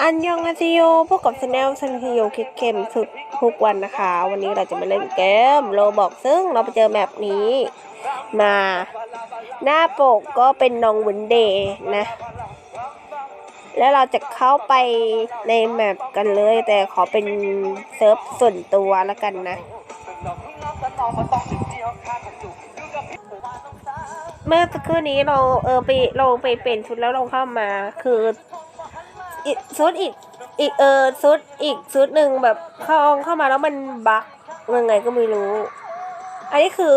อันยองอาซิโยพวกกับชาแนลซันฮิโยคิดเข็มสุดทุกวันนะคะ วันนี้เราจะมาเล่นเกมโลบอกซึ่งเราไปเจอแมปนี้มา หน้าปกก็เป็นน้องวินเดย์นะ แล้วเราจะเข้าไปในแมปกันเลย แต่ขอเป็นเซิร์ฟส่วนตัวแล้วกันนะเมื่อสักครู่นี้เราเออไปเราไปเปลี่ยนชุดแล้วเราเข้ามาคือ อีกชุดอีกอีกเออชุดอีกชุดหนึ่งแบบเข้าเข้ามาแล้วมันบั๊กยังไงก็ไม่รู้ อันนี้คือ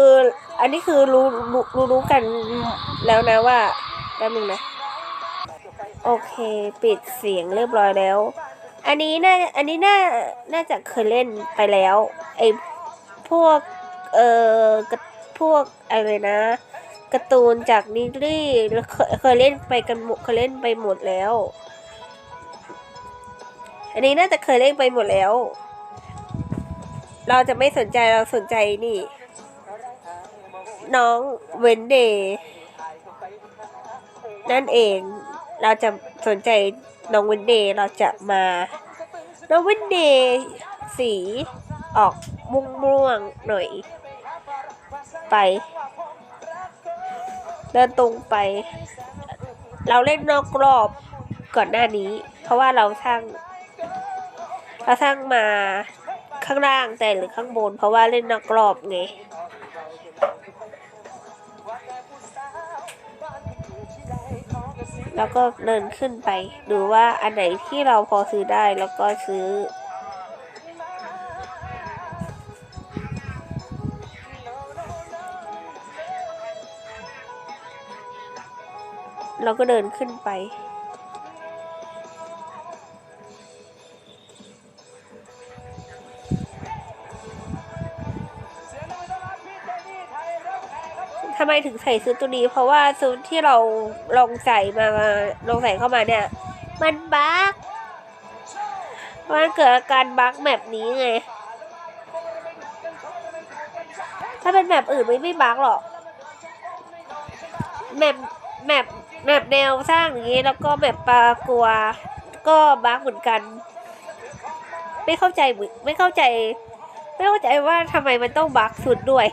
อันนี้คือรู้รู้รู้กันแล้วนะว่าแป๊บนึงนะโอเค ปิดเสียงเรียบร้อยแล้ว อันนี้น่าอันนี้น่าน่าจะเคยเล่นไปแล้วไอ้พวกเอ่อพวกอะไรนะการ์ตูนจากนิกลี่เคยเคยเล่นไปกันหมดเคยเล่นไปหมดแล้ว อันนี้น่าจะเคยเล่นไปหมดแล้ว เราจะไม่สนใจเราสนใจนี่ น้องเวนเดย์นั่นเองเราจะสนใจน้องเวนเดย์เราจะมา น้องเวนเดย์สีออกม่วงม่วงหน่อย ไป เดินตรงไป เราเล่นนอกรอบก่อนหน้านี้ เพราะว่าเราสร้าง เราสร้างมาข้างล่างแต่หรือข้างบน เพราะว่าเล่นนอกรอบไงแล้วก็เดินขึ้นไป ดูว่าอันไหนที่เราพอซื้อได้แล้วก็ซื้อ เราก็เดินขึ้นไปำไมถึงใส่ชุดตัวนี้ เพราะว่าชุดที่เราลองใส่มาลองใส่เข้ามาเนี่ย มันบั๊กมันเกิดอาการบั๊กแบบนี้ไง ถ้าเป็นแบบอื่นไม่ไม่บั๊กหรอกแบบแบบแบบแนวสร้างอย่างนี้แล้วก็แบบปลากลัว ก็บั๊กเหมือนกัน ไม่เข้าใจไม่เข้าใจ ไม่เข้าใจว่าทำไมมันต้องบั๊กสุดด้วย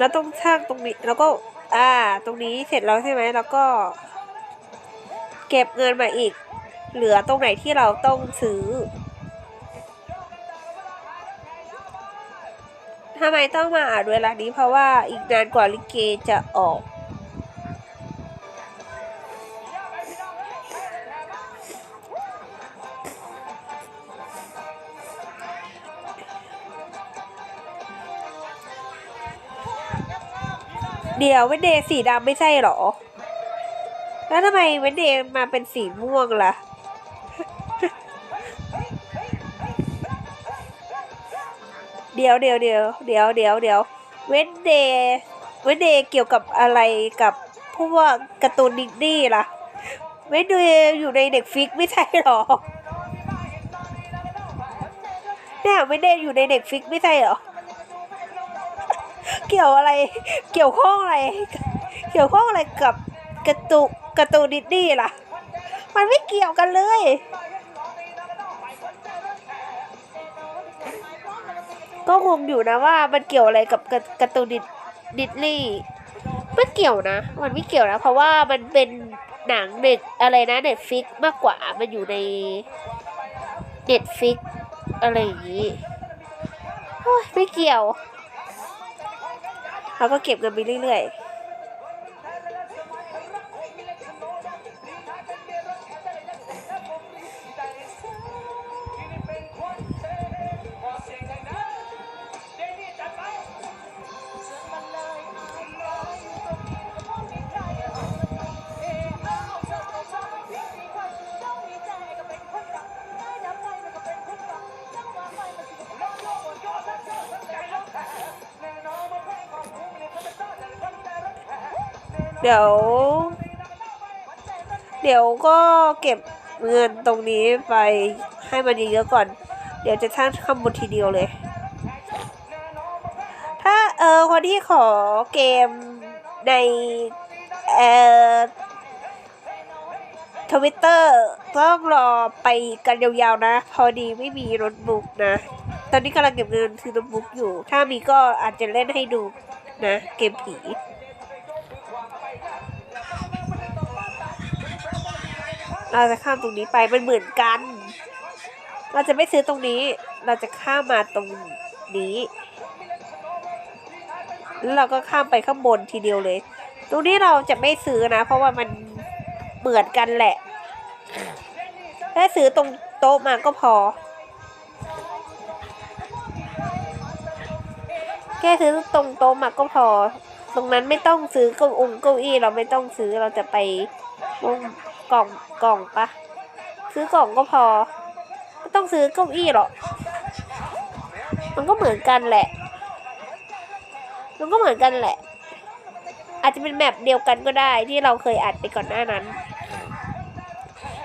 แล้วต้องช่างตรงนี้ แล้วก็ อ่า ตรงนี้เสร็จแล้วใช่ไหมแล้วก็ เก็บเงินมาอีก เหลือตรงไหนที่เราต้องซื้อทำไมต้องมาอ่านเวลานี้เพราะว่าอีกนานกว่าลิเกจะออก เดี๋ยวเวนเดย์สีดำไม่ใช่หรอ แล้วทำไมเวนเดย์มาเป็นสีม่วงล่ะ เดี๋ยวเดี๋ยวเดี๋ยวเดี๋ยวเดี๋ยวเดี๋ยวเวนเดย์เวนเดย์เกี่ยวกับอะไรกับพวกการ์ตูนดิสนีย์ล่ะเวนเดย์อยู่ในเด็กฟิกไม่ใช่หรอเนี่ยเวนเดย์อยู่ในเด็กฟิกไม่ใช่หรอ เกี่ยวอะไร เกี่ยวข้องอะไร เกี่ยวข้องอะไรกับกร์ตูกร์ตูดิสนีย์ล่ะ มันไม่เกี่ยวกันเลย ก็งงอยู่นะว่ามันเกี่ยวอะไรกับกร์กร์ตูดิสดิสนีย์ไม่เกี่ยวนะ มันไม่เกี่ยวนะ เพราะว่ามันเป็นหนังเน็ตอะไรนะเน็ตฟิกมากกว่ามันอยู่ในเน็ตฟิกอะไรอย่างนี้ไม่เกี่ยว เราก็เก็บเงินไปเรื่อยๆ เดี๋ยว เดี๋ยวก็เก็บเงินตรงนี้ไปให้มันเยอะๆก่อน เดี๋ยวจะสร้งข้างบนทีเดียวเลย ถ้าเออคนที่ขอเกมในเอ่อทวิตเตอร์ต้องรอไปกันยาวๆนะ พอดีไม่มีโน้ตบุ๊กนะ ตอนนี้กำลังเก็บเงินซื้อโน้ตบุ๊กอยู่ ถ้ามีก็อาจจะเล่นให้ดูนะ เกมผี เราจะข้ามตรงนี้ไปมันเหมือนกัน เราจะไม่ซื้อตรงนี้ เราจะข้ามมาตรงนี้ แล้วเราก็ข้ามไปข้างบนทีเดียวเลย ตรงนี้เราจะไม่ซื้อนะ เพราะว่ามันเหมือนกันแหละแค่ซื้อตรงโต๊ะมาก็พอ แค่ซื้อตรงโต๊ะมาก็พอ ตรงนั้นไม่ต้องซื้อเก้าองเก้าอี้เราไม่ต้องซื้อเราจะไปวง กล่องกล่องปะซื้อกล่องก็พอ ไม่ต้องซื้อเก้าอี้หรอก มันก็เหมือนกันแหละ มันก็เหมือนกันแหละ อาจจะเป็นแมปเดียวกันก็ได้ที่เราเคยอัดไปก่อนหน้านั้น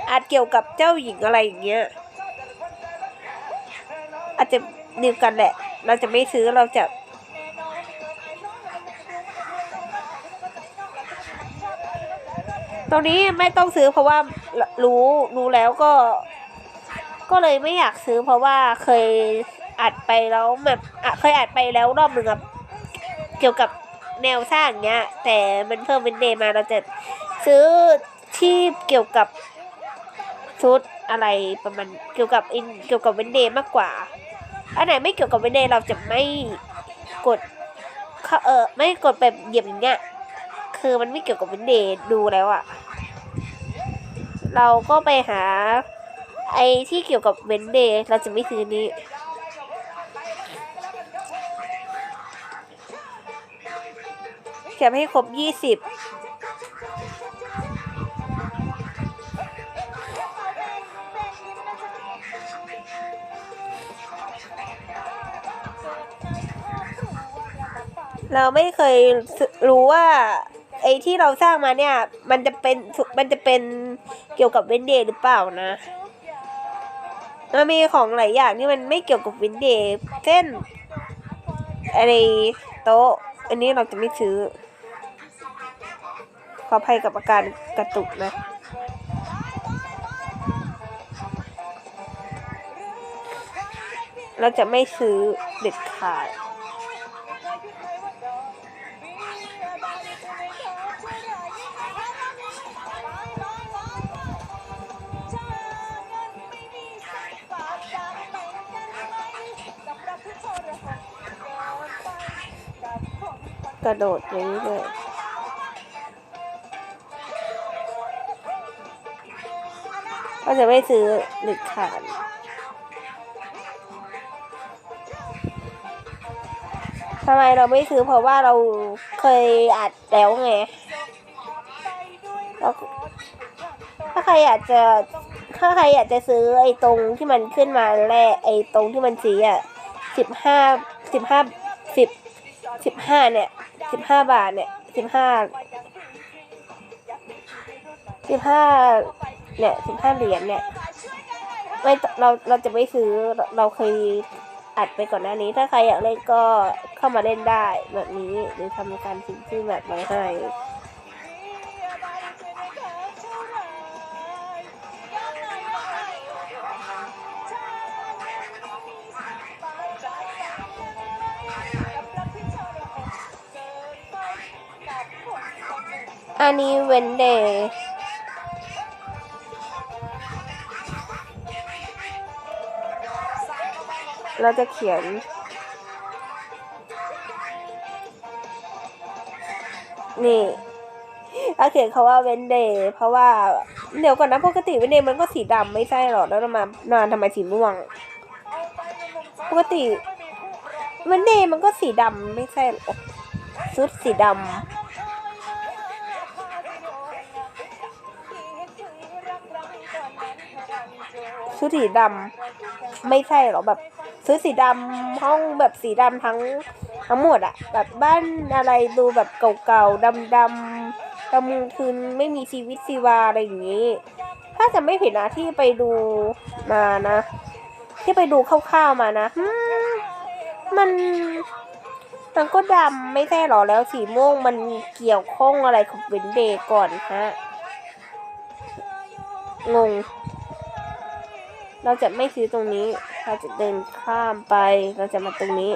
อาจเกี่ยวกับเจ้าหญิงอะไรอย่างเงี้ย อาจจะเดียวกันแหละ เราจะไม่ซื้อเราจะ ตรงนี้ไม่ต้องซื้อเพราะว่ารู้รู้แล้วก็ ก็เลยไม่อยากซื้อเพราะว่าเคยอัดไปแล้วแบบอะเคยอัดไปแล้วรอบหนึ่งครับเกี่ยวกับแนวสร้างเงี้ย แต่มันเพิ่มเป็นเดย์มาเราจะซื้อที่เกี่ยวกับชุดอะไรประมาณเกี่ยวกับอินเกี่ยวกับเวนเดย์มากกว่า อันไหนไม่เกี่ยวกับเวนเดย์เราจะไม่กดข้าเออไม่กดแบบเหยียบอย่างเงี้ย คือมันไม่เกี่ยวกับเวนเดย์ดูแล้วอะเราก็ไปหา ไอ้ที่เกี่ยวกับเวนเดย์เราจะไม่ซื้อนี้แคปให้ครบยี่สิบเราไม่เคยรู้ว่า ไอ้ที่เราสร้างมาเนี่ย มันจะเป็นมันจะเป็นเกี่ยวกับเวนเดย์หรือเปล่านะมันมีของหลายอย่างที่มันไม่เกี่ยวกับเวนเดย์เช่นอะไรโต๊ะ อันนี้เราจะไม่ซื้อ ขออภัยกับอาการกระตุกนะ เราจะไม่ซื้อเด็ดขาด กระโดดอย่างนี้เลยก็จะไม่ซื้อหรือขาดทำไมเราไม่ซื้อเพราะว่าเราเคยอัดแล้วไงแล้วถ้าใครอยากจะถ้าใครอยากจะซื้อไอ้ตรงที่มันขึ้นมาแรกไอ้ตรงที่มันสีอะสิบห้าสิบห้าสิบสิบห้าเนี่ย สิบห้าบาทเนี่ยสิบห้าสิบห้าเนี่ยสิบห้าเหรียญเนี่ยไม่เราเราจะไม่ซื้อเราเคยอัดไปก่อนหน้านี้ ถ้าใครอยากเล่นก็เข้ามาเล่นได้แบบนี้หรือทำการทิ้งชื่อแบบไว้ให้ อันนี้เวนเดย์เราจะเขียน นี่เราเขียนคาว่าเวนเดย์เพราะว่า เดี๋ยวก่อนนะปกติเวนเดย์มันก็สีดำไม่ใช่หรอ แล้วมานานทำไมสีม่วง ปกติเวนเดย์มันก็สีดำไม่ใช่หรอ ชุดสีดำ ชุดสีดำไม่ใช่หรอแบบ ซื้อสีดำห้องแบบสีดำทั้งทั้งหมดอะแบบบ้านอะไรดูแบบเก่าๆดำดำดำคืนไม่มีชีวิตชีวาอะไรอย่างนี้ ถ้าจะไม่ผิดนะที่ไปดูมานะ ที่ไปดูคร่าวๆมานะมันมันก็ดำไม่ใช่หรอแล้วสีม่วงมันเกี่ยวข้องอะไรกับเวนเดย์ก่อนฮะงง เราจะไม่ซื้อตรงนี้ เราจะเดินข้ามไป เราจะมาตรงนี้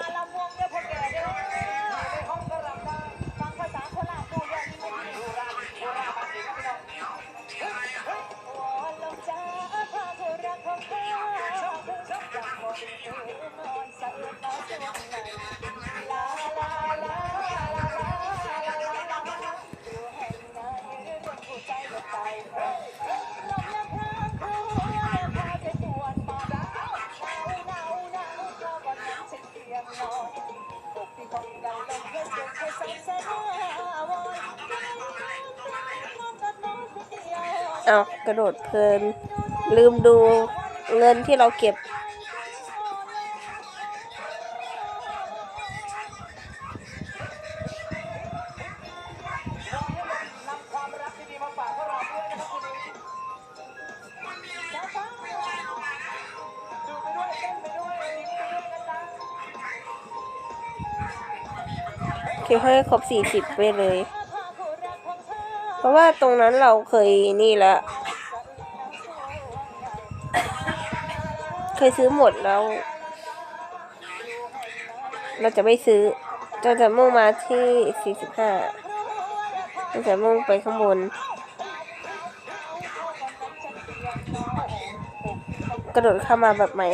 ระโดดเพลิน ลืมดูเงินที่เราเก็บคิวให้ครบสี่สิบไปเลย เพราะว่าตรงนั้นเราเคยนี่แล้ว เคยซื้อหมดแล้ว เราจะไม่ซื้อเราจะมุ่งมาที่สี่สิบห้าเราจะมุ่งไปข้างบน กระโดดเข้ามาแบบใหม่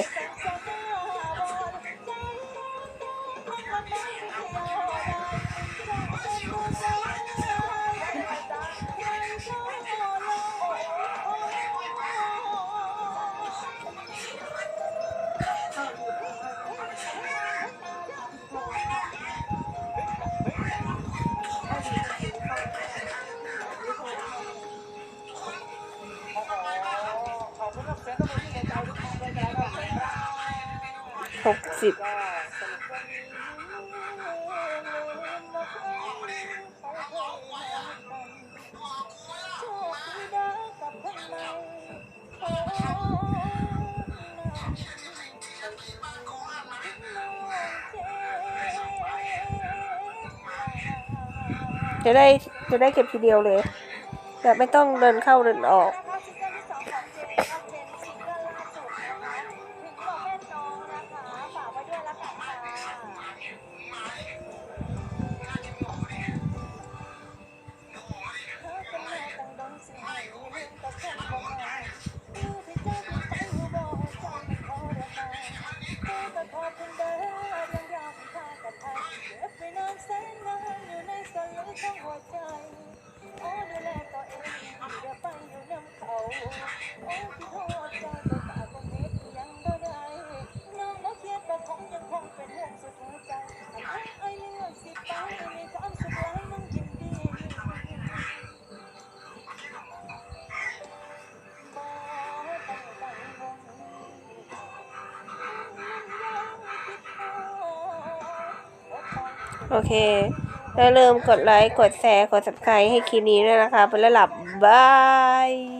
จะได้จะได้เก็บทีเดียวเลย แบบไม่ต้องเดินเข้าเดินออก โอเค แล้วเริ่าลืมกดไลค์ กดแชร์ กด subscribe ให้คลิปนี้ด้วยนะคะ ไปแล้วหลับบาย